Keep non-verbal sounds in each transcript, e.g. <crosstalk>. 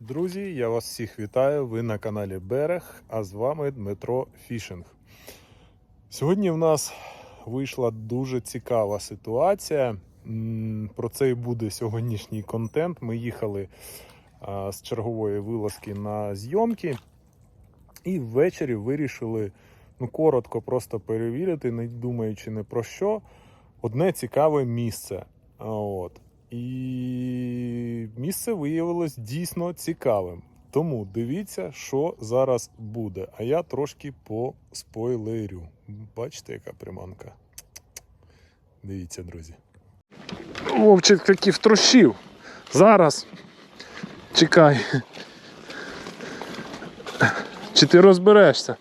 Друзі, я вас всіх вітаю. Ви на каналі Берег, а з вами Дмитро Фішинг. Сьогодні в нас вийшла дуже цікава ситуація. Про це і буде сьогоднішній контент. Ми їхали з чергової вилазки на зйомки, і ввечері вирішили ну, коротко просто перевірити, не думаючи не про що, одне цікаве місце. От. І місце виявилось дійсно цікавим. Тому дивіться, що зараз буде. А я трошки по спойлерю. Бачите, яка приманка? Дивіться, друзі. Вовчик таки втрощив. Зараз. Чекай. Чи ти розберешся?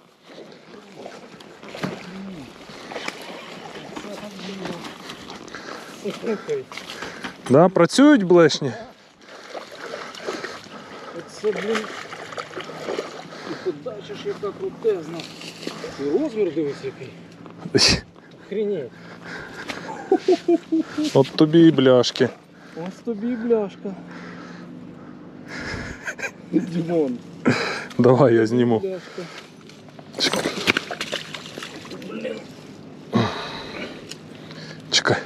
Да, працюють блешні? Це, блін. І подача ж яка крутезна. І розмір дивись який. Хрінеть. От тобі і бляшки. Ось тобі і бляшка. Дімон. Давай я зніму. Бляшка. Чекай.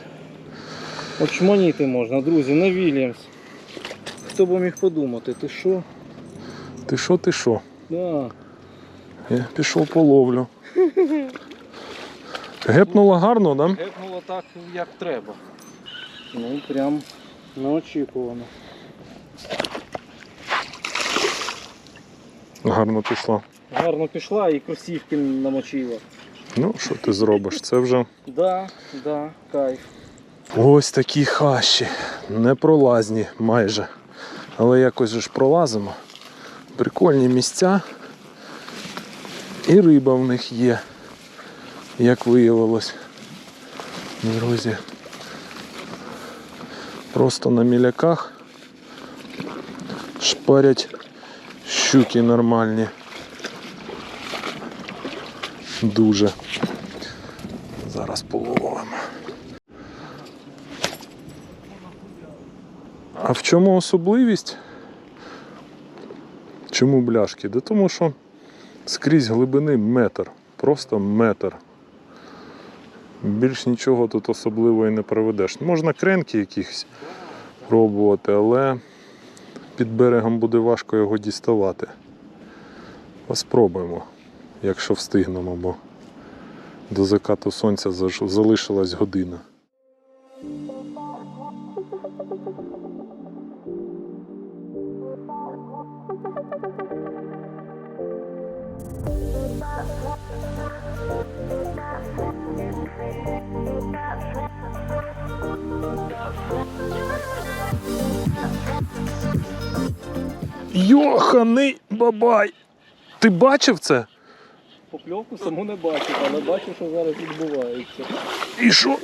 Очманіти можна, друзі, на Вільямс. Хто б міг подумати, ти що? Ти що, ти що? Да. Я пішов по ловлю. Гепнуло гарно, да? Гепнуло так, як треба. Ну, прям неочікувано. Гарно пішла. Гарно пішла і кросівки намочила. Ну, що ти зробиш? Це вже Да, да, кайф. ось такі хащі. Непролазні майже. Але якось же ж пролазимо. Прикольні місця. І риба в них є, як виявилось. Друзі. Просто на міляках шпарять щуки нормальні. Дуже. Зараз половимо. А в чому особливість? Чому бляшки? Да тому що скрізь глибини метр. Просто метр. Більш нічого тут особливого і не проведеш. Можна кренки якісь пробувати, але під берегом буде важко його діставати. Спробуємо, якщо встигнемо, бо до закату сонця залишилась година. Йоханий бабай! Ти бачив це? Покльовку саму не бачив, але бачу, що зараз відбувається. І що?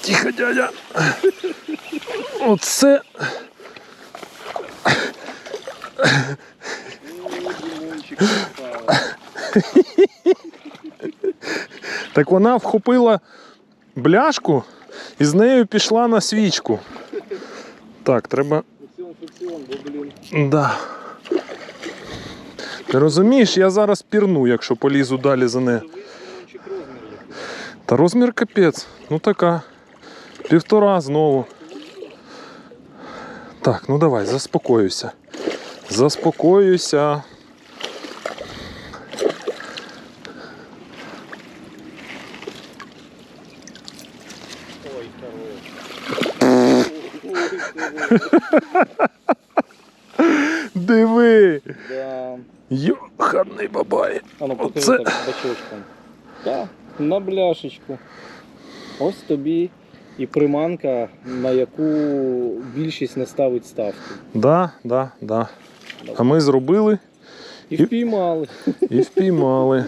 Тихо, дядя. Оце. Так вона вхопила бляшку і з нею пішла на свічку. Так, треба. Фрикціон, фрикціон, бо, блін. Да. Ти розумієш, я зараз пірну, якщо полізу далі за нею. Та розмір капець. Ну така. Півтора знову. Так, ну давай, заспокоюся. Заспокоюйся. Ой, хорош. Ой, хорош. Диви! Да. Йоханий бабай. А ну покажи Оце- так бачочком. Так, на бляшечку. Ось тобі і приманка, на яку більшість не ставить ставки. Да, да, да. А ми зробили І І- впіймали. і впіймали.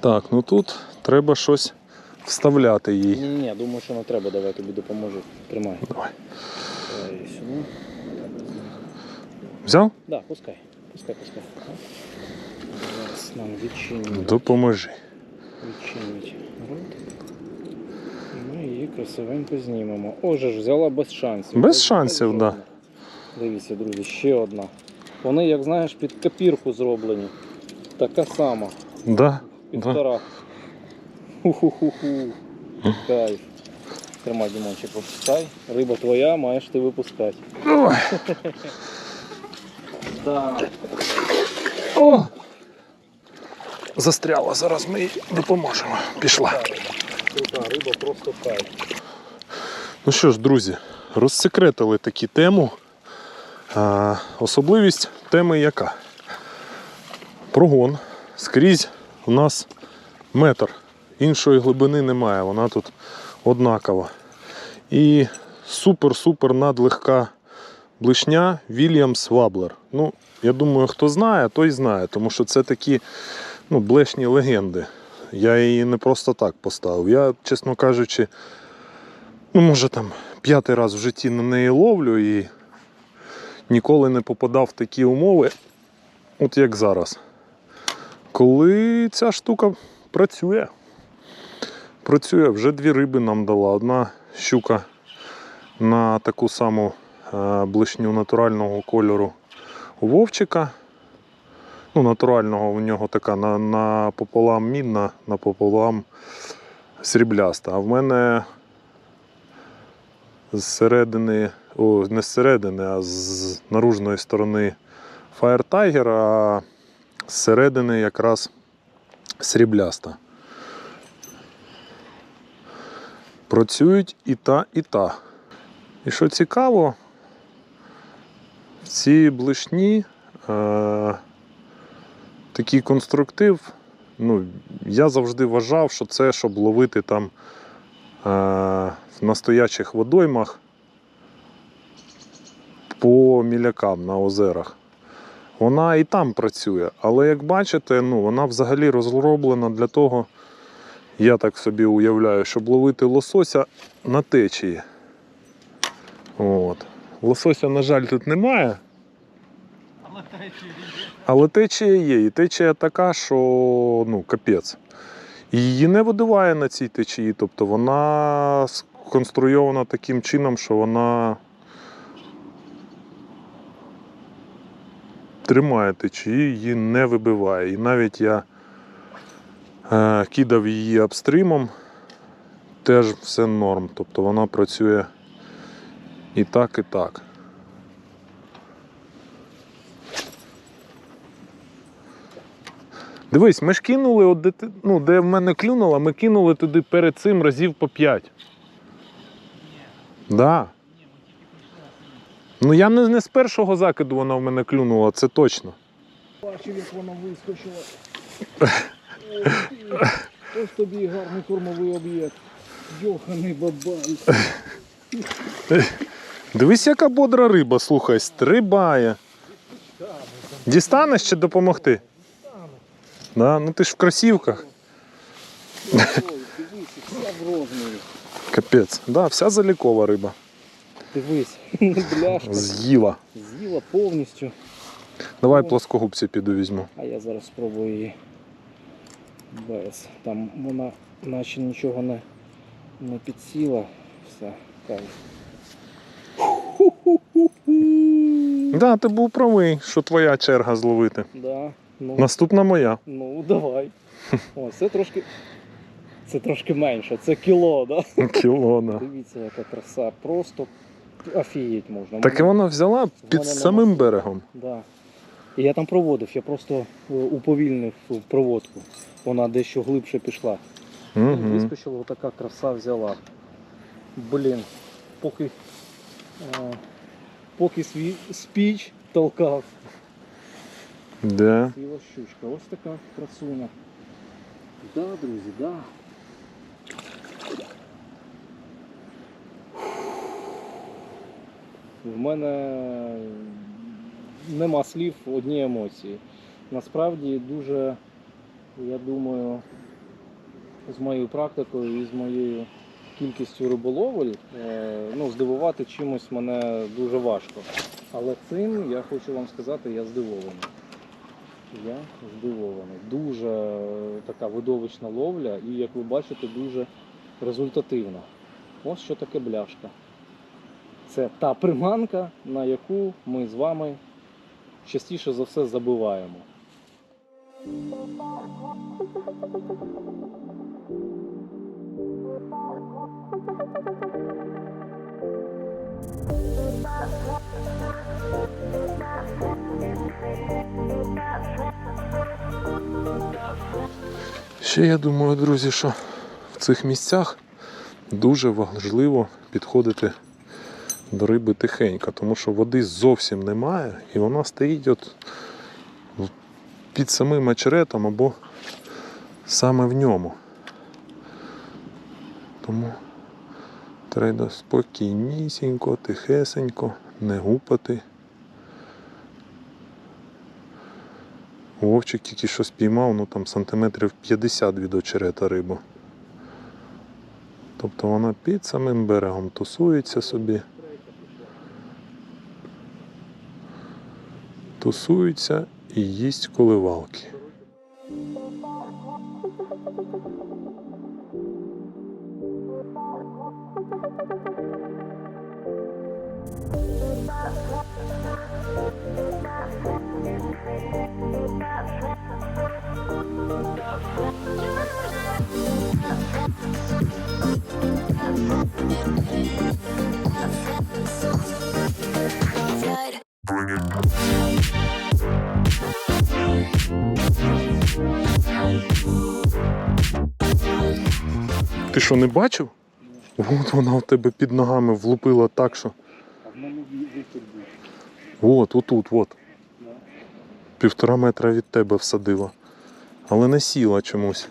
Так, ну тут треба щось вставляти їй. Ні, ні, думаю, що не треба, давай тобі допоможу. Тримай. Давай. Давай її сюди. Взяв? Да, пускай. Пускай, пускай. Зараз нам відчинюють. Допоможи. Відчинюють рот. І ми її красивенько знімемо. О, ж взяла без шансів. Без шансів, жодних. да. Дивіться, друзі, ще одна. Вони, як знаєш, під копірку зроблені. Така сама. Да. Півтора. Ху-ху-ху-ху. Кайф. Тримай, Дімончик, випускай. Риба твоя, маєш ти випускати. Ой. Так. О! Застряла, зараз ми їй допоможемо. Пішла. Крута риба, просто кайф. Ну що ж, друзі, розсекретили таку тему. А, особливість теми яка? Прогон. Скрізь у нас метр. Іншої глибини немає, вона тут однакова. І супер-супер надлегка блишня Williams Wabbler. Ну, я думаю, хто знає, той знає, тому що це такі ну, блешні легенди. Я її не просто так поставив. Я, чесно кажучи, ну, може там п'ятий раз в житті на неї ловлю і ніколи не попадав в такі умови, от як зараз. Коли ця штука працює. Працює, вже дві риби нам дала. Одна щука на таку саму блишню натурального кольору Вовчика. Ну, натурального у нього така на, напополам мідна, напополам срібляста. А в мене зсередини, о, не зсередини, а з наружної сторони Fire Tiger, а зсередини якраз срібляста. Працюють і та, і та. І що цікаво, в цій блишні е, такий конструктив. Ну, я завжди вважав, що це щоб ловити там е, в настоячих водоймах по мілякам на озерах. Вона і там працює, але як бачите, ну, вона взагалі розроблена для того, я так собі уявляю, щоб ловити лосося на течії. От. Лосося, на жаль, тут немає. Але течія є. І течія така, що ну, капець. Її не видуває на цій течії. Тобто вона сконструйована таким чином, що вона тримає течії, її не вибиває. І навіть я е, кидав її апстрімом, теж все норм. Тобто вона працює і так, і так. Дивись, ми ж кинули, от де, ну, де в мене клюнуло, ми кинули туди перед цим разів по 5. Да. Ну я не, не з першого закиду вона в мене клюнула, це точно. Бачив, як вона вискочила. <laughs> Ось тобі і гарний кормовий об'єкт. Йоханий бабай. Дивись, яка бодра риба, слухай, стрибає. Дістанеш чи допомогти? Да? Ну ти ж в кросівках. Вся в розмірі. Капець. Да, вся залікова риба. Дивись, <laughs> бляшка. З'їла. З'їла повністю. Давай плоскогубці піду візьму. А я зараз спробую її без. Там вона наче нічого не, не підсіла. Все, кайф. Да, ти був правий, що твоя черга зловити. Да, ну, Наступна моя. ну давай. О, це трошки. Це трошки менше, це кіло, да? Кіло, да. Дивіться, яка краса. Просто офігеть можна. Так і вона взяла під мене самим нема. берегом. Да. І я там проводив, я просто е, уповільнив проводку. Вона дещо глибше пішла. Угу. Вискочила, отака краса взяла. Блін, поки, е, поки свій спіч толкав. Да. Ціла щучка. Ось така красуня. Да, друзі, да. В мене нема слів, одні емоції. Насправді дуже, я думаю, з моєю практикою і з моєю кількістю риболовель, ну, здивувати чимось мене дуже важко. Але цим я хочу вам сказати, я здивований. Я здивований. Дуже е, така видовищна ловля і, як ви бачите, дуже результативна. Ось що таке бляшка. Це та приманка, на яку ми з вами частіше за все забиваємо. Ще я думаю, друзі, що в цих місцях дуже важливо підходити до риби тихенько, тому що води зовсім немає, і вона стоїть от під самим очеретом або саме в ньому. Тому треба спокійнісінько, тихесенько, не гупати. Вовчик тільки що спіймав, ну там сантиметрів 50 від очерета рибу. Тобто вона під самим берегом тусується собі. Тусується і їсть коливалки. Side. Ти що не бачив? От вона у тебе під ногами влупила так, що. А в мене вихід був. От, отут, от. Півтора метра від тебе всадила. Але не сіла чомусь.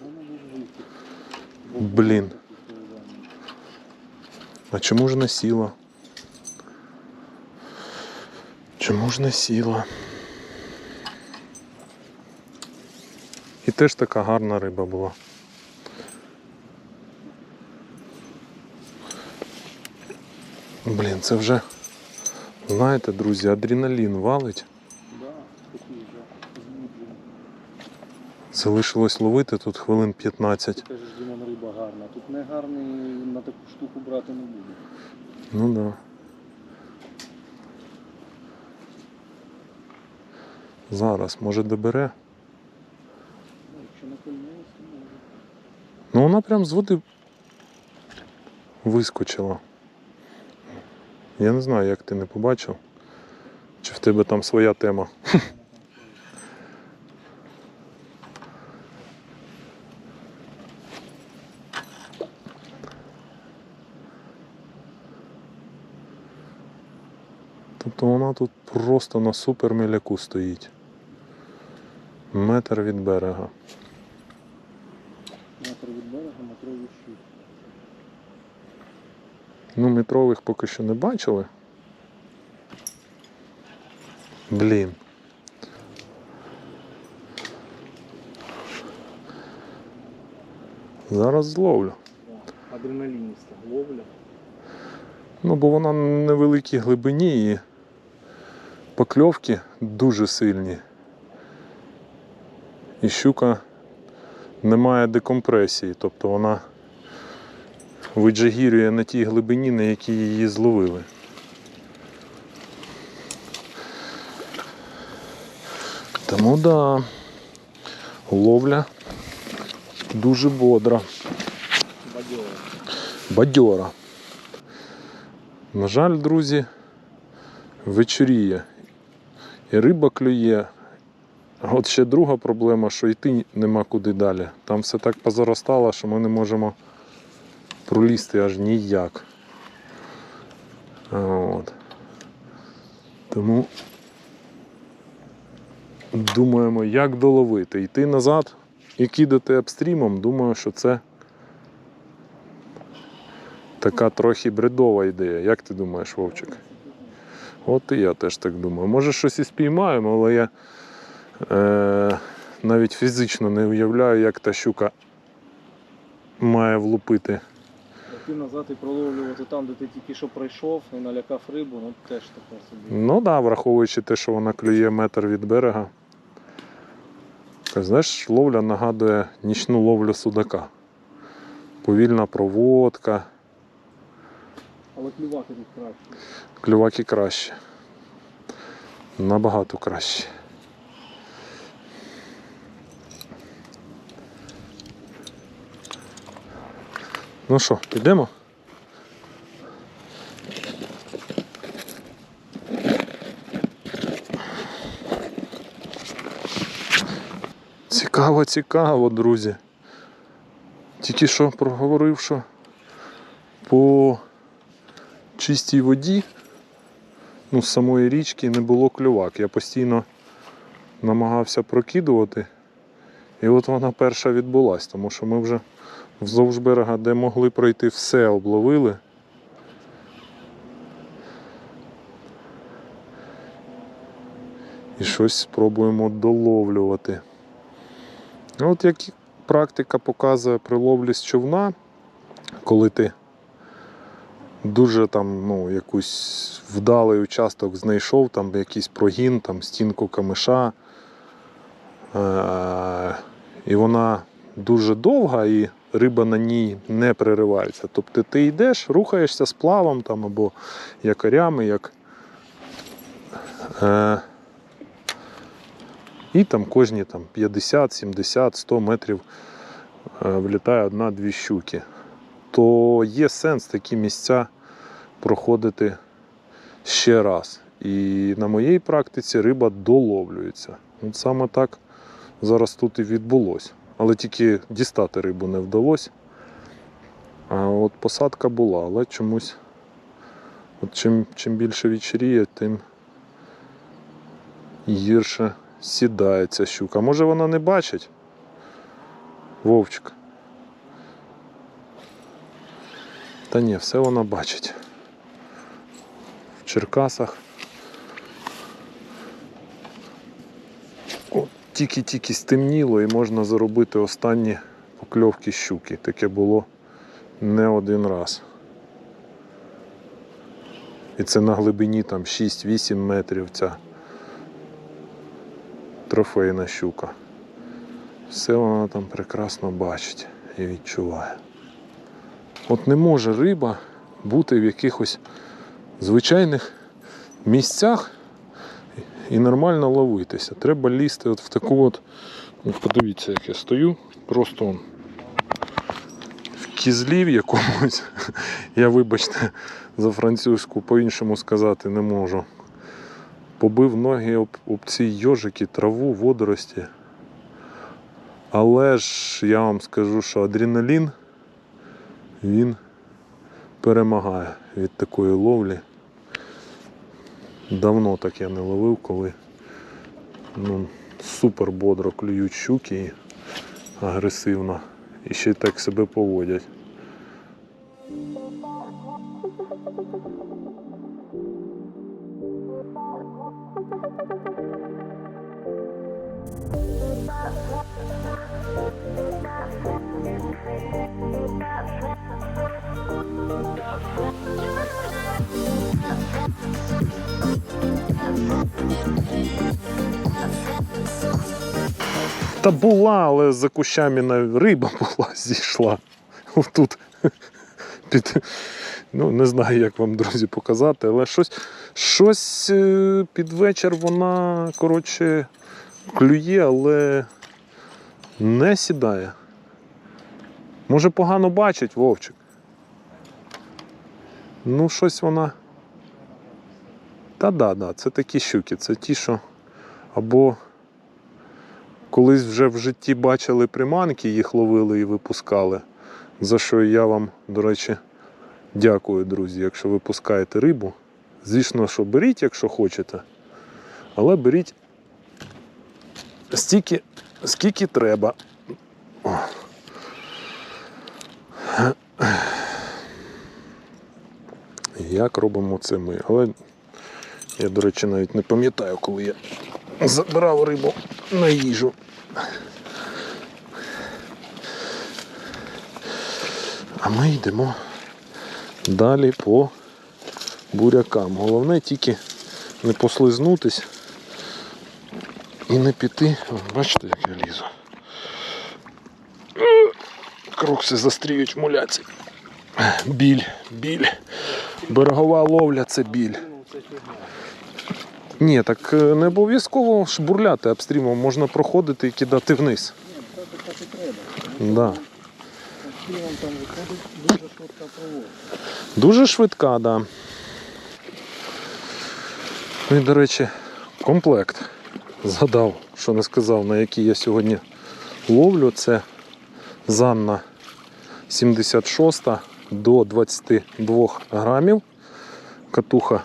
Блін. А чому ж не сіла? Чому ж не сіла? І теж така гарна риба була. Блін, це вже, знаєте, друзі, адреналін валить. Залишилось ловити тут хвилин 15. Ти кажеш, Дімон, риба гарна. Тут не гарний на таку штуку брати не буде. Ну да. Зараз, може добере. Ну, якщо не кольнулося, то може. Ну вона прям з води вискочила. Я не знаю, як ти не побачив. Чи в тебе там своя тема. <laughs> Тобто вона тут просто на супер міляку стоїть. Метр від берега. Метр від берега, метровий щит. Ну, метрових поки що не бачили. Блін. Зараз зловлю. Адреналініста ловля. Ну, бо вона на невеликій глибині і покльовки дуже сильні. І щука не має декомпресії, тобто вона виджагірює на тій глибині, на якій її зловили. Тому да, ловля дуже бодра, Бадьора. бадьора. На жаль, друзі, вечоріє. І риба клює. А от ще друга проблема, що йти нема куди далі. Там все так позаростало, що ми не можемо пролізти аж ніяк. От. Тому думаємо, як доловити. Йти назад і кидати обстрімом, думаю, що це така трохи бредова ідея. Як ти думаєш, Вовчик? От і я теж так думаю. Може щось і спіймаємо, але я е, навіть фізично не уявляю, як та щука має влупити. Йти назад і проловлювати там, де ти тільки що пройшов і налякав рибу, ну теж таке собі. Ну так, да, враховуючи те, що вона клює метр від берега. Знаєш, ловля нагадує нічну ловлю судака. Повільна проводка, Але клювати тут краще. клюваки краще. Набагато краще. Ну що, підемо? Цікаво, цікаво, друзі. Тільки що проговорив, що по чистій воді, ну, з самої річки не було клювак. Я постійно намагався прокидувати. І от вона перша відбулась, тому що ми вже вздовж берега, де могли пройти, все обловили. І щось спробуємо доловлювати. Ну, От як практика показує при ловлі з човна, коли ти дуже там, ну, якийсь вдалий участок знайшов, там якийсь прогін, там стінку камиша. Е- і вона дуже довга і риба на ній не переривається. Тобто ти йдеш, рухаєшся сплавом там, або якорями, як. Е- і там кожні там, 50, 70, 100 метрів е, влітає одна-дві щуки. То є сенс такі місця проходити ще раз. І на моїй практиці риба доловлюється. От саме так зараз тут і відбулося. Але тільки дістати рибу не вдалося. А от посадка була, але чомусь от чим, чим більше вечеріє, тим гірше сідає ця щука. Може вона не бачить? Вовчик. Та ні, все вона бачить. В Черкасах. Тільки-тільки стемніло і можна заробити останні покльовки щуки. Таке було не один раз. І це на глибині там 6-8 метрів ця трофейна щука. Все вона там прекрасно бачить і відчуває. От не може риба бути в якихось звичайних місцях і нормально ловитися. Треба лізти от в таку от. Подивіться, як я стою. Просто в кізлі в якомусь. <laughs> Я, вибачте, за французьку по-іншому сказати не можу. Побив ноги об, об ці йожики, траву, водорості. Але ж я вам скажу, що адреналін він перемагає від такої ловлі. Давно так я не ловив, коли ну, супер бодро клюють щуки і агресивно. І ще й так себе поводять. Та була, але за кущами на риба <laughs> була, зійшла. Тут під. Ну, не знаю, як вам, друзі, показати, але щось, щось е, під вечір вона, коротше, клює, але не сідає. Може погано бачить вовчик. Ну, щось вона. Та да, да, це такі щуки, це ті, що або колись вже в житті бачили приманки, їх ловили і випускали. За що я вам, до речі, дякую, друзі, якщо ви пускаєте рибу. Звісно, що беріть, якщо хочете, але беріть стільки, скільки треба. Як робимо це ми? Але я, до речі, навіть не пам'ятаю, коли я забирав рибу на їжу. А ми йдемо далі по бурякам. Головне тільки не послизнутись і не піти. Бачите, як я лізу. Крокси застріють муляці. Біль, біль. Берегова ловля це біль. Ні, так е, не обов'язково ж бурляти обстрімом, можна проходити і кидати вниз. Так і треба. Да. Дуже швидка проводка. Дуже швидка, так. Да. Ну і, до речі, комплект. Згадав, що не сказав, на який я сьогодні ловлю. Це Занна 76 до 22 грамів. Катуха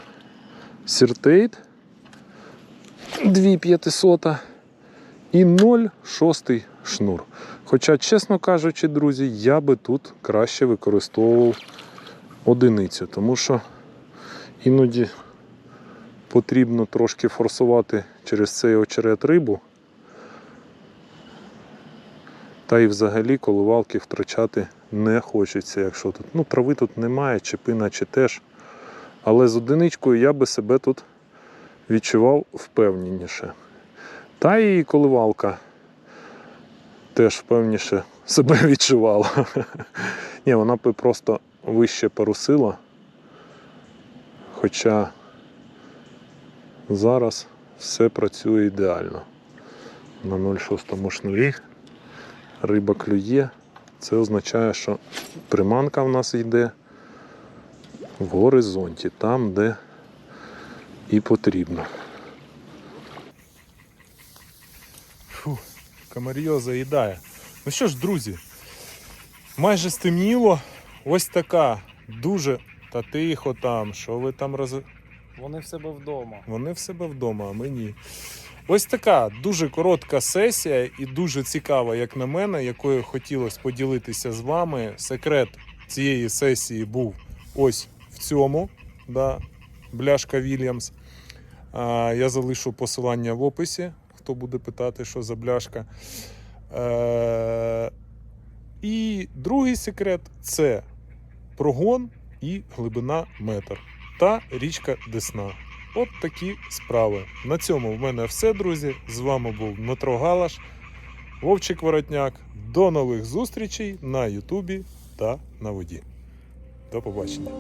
Сіртейт 2500 і 0,6 шнур. Хоча, чесно кажучи, друзі, я би тут краще використовував одиницю, тому що іноді потрібно трошки форсувати через цей очерет рибу. Та й взагалі коливалки втрачати не хочеться, якщо тут. Ну, трави тут немає, чіпи наче теж. Але з одиничкою я би себе тут відчував впевненіше. Та і коливалка теж впевніше себе <laughs> відчувала. Ні, вона би просто вище парусила. Хоча зараз все працює ідеально. На 0,6 шнурі риба клює. Це означає, що приманка в нас йде в горизонті, там, де і потрібно. Фу, комар'йо заїдає. Ну що ж, друзі, майже стемніло. Ось така дуже та тихо там. Що ви там роз... Вони в себе вдома. Вони в себе вдома, а ми ні. Ось така дуже коротка сесія і дуже цікава, як на мене, якою хотілося поділитися з вами. Секрет цієї сесії був ось в цьому. Да, бляшка Вільямс. Я залишу посилання в описі, хто буде питати, що за бляшка. Е, і другий секрет це прогон і глибина метр та річка Десна. От такі справи. На цьому в мене все, друзі. З вами був Дмитро Галаш, Вовчик Воротняк. До нових зустрічей на Ютубі та на воді. До побачення.